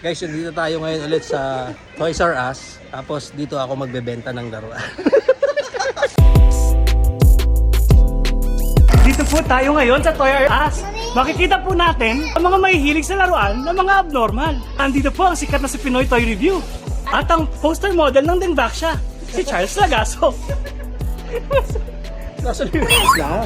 Guys, dito tayo ngayon ulit sa Toys R Us. Tapos dito ako magbebenta ng laruan. Dito po tayo ngayon sa Toy R Us. Makikita po natin ang mga mahihilig sa laruan ng mga abnormal. Andito po ang sikat na si Pinoy Toy Review. At ang poster model ng Denvaxia, si Charles Lagaso.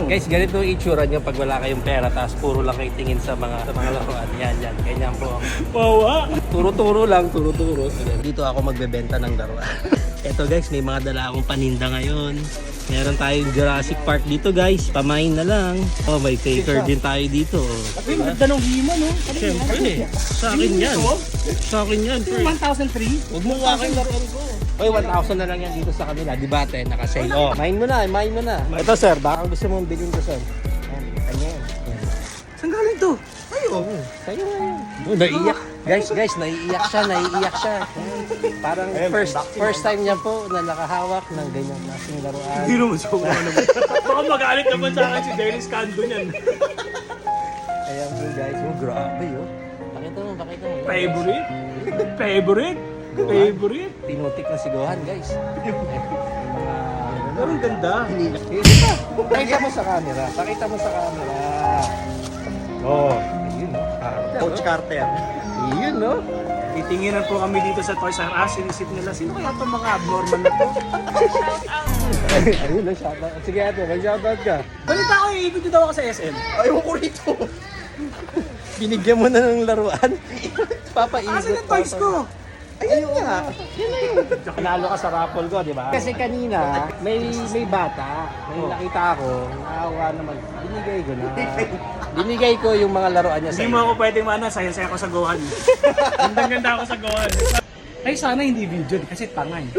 Guys, ganito yung itsura nyo pag wala kayong pera tapos puro lang kayo tingin sa mga sa mga laruan. Yan, yan. Ganyan po. Wow, ah. Turo-turo lang, turo-turo. Dito ako magbebenta ng laruan. Eto guys, may mga dala akong paninda ngayon. Meron tayong Jurassic Park dito guys. Pamain na lang. Oh, may faker din tayo dito. Uy, maganda ng himo, no? Siyempre, sa akin yan. Sa akin yan, pre. 1,003? Huwag mo wakin laruan ko. Oy, 1,000 na lang yan dito sa kanila. Di ba, te? Naka-sale. Oh, main mo na, main mo na. Ito, sir. Baka gusto mong bilhin ko, sir. Oo, sa'yo na yan. Oh, naiiyak. Guys, guys, naiiyak siya, naiiyak siya. Parang first first time niya po na nakahawak ng ganyan klaseng laruan. Hindi naman so naman. Baka magalit naman sa akin si Dennis Cando niyan. Ayan po guys, oh grabe oh. Pakita mo, pakita mo. Favorite? Favorite? Favorite? Tinutik na guys. Eh, yung mga... Pero ang ganda. Pakita mo sa camera. Pakita mo sa camera. Oh, Coach Carter. Ayun oh. Titinginan po kami dito sa Toys R Us. Inisip nila, sino kaya itong mga abnormal na to? Ayun oh, shoutout. Sige ate, may shoutout ka. Balita ko, iikot nyo daw ako sa SM. Ayaw ko rito. Binigyan mo na ng laruan. Papaikot. Asan yung toys ko? Ayun nga. Yun na yun. Panalo ka sa raffle ko, di ba? Kasi kanina, may may bata. May nakita ako. Naawa naman. Binigay ko na. Binigay ko yung mga laruan niya sa Hindi mo ako pwedeng mana, saya-saya ako sa Gohan. Gandang-ganda ako sa Gohan. Ay, sana hindi video kasi tanga eh.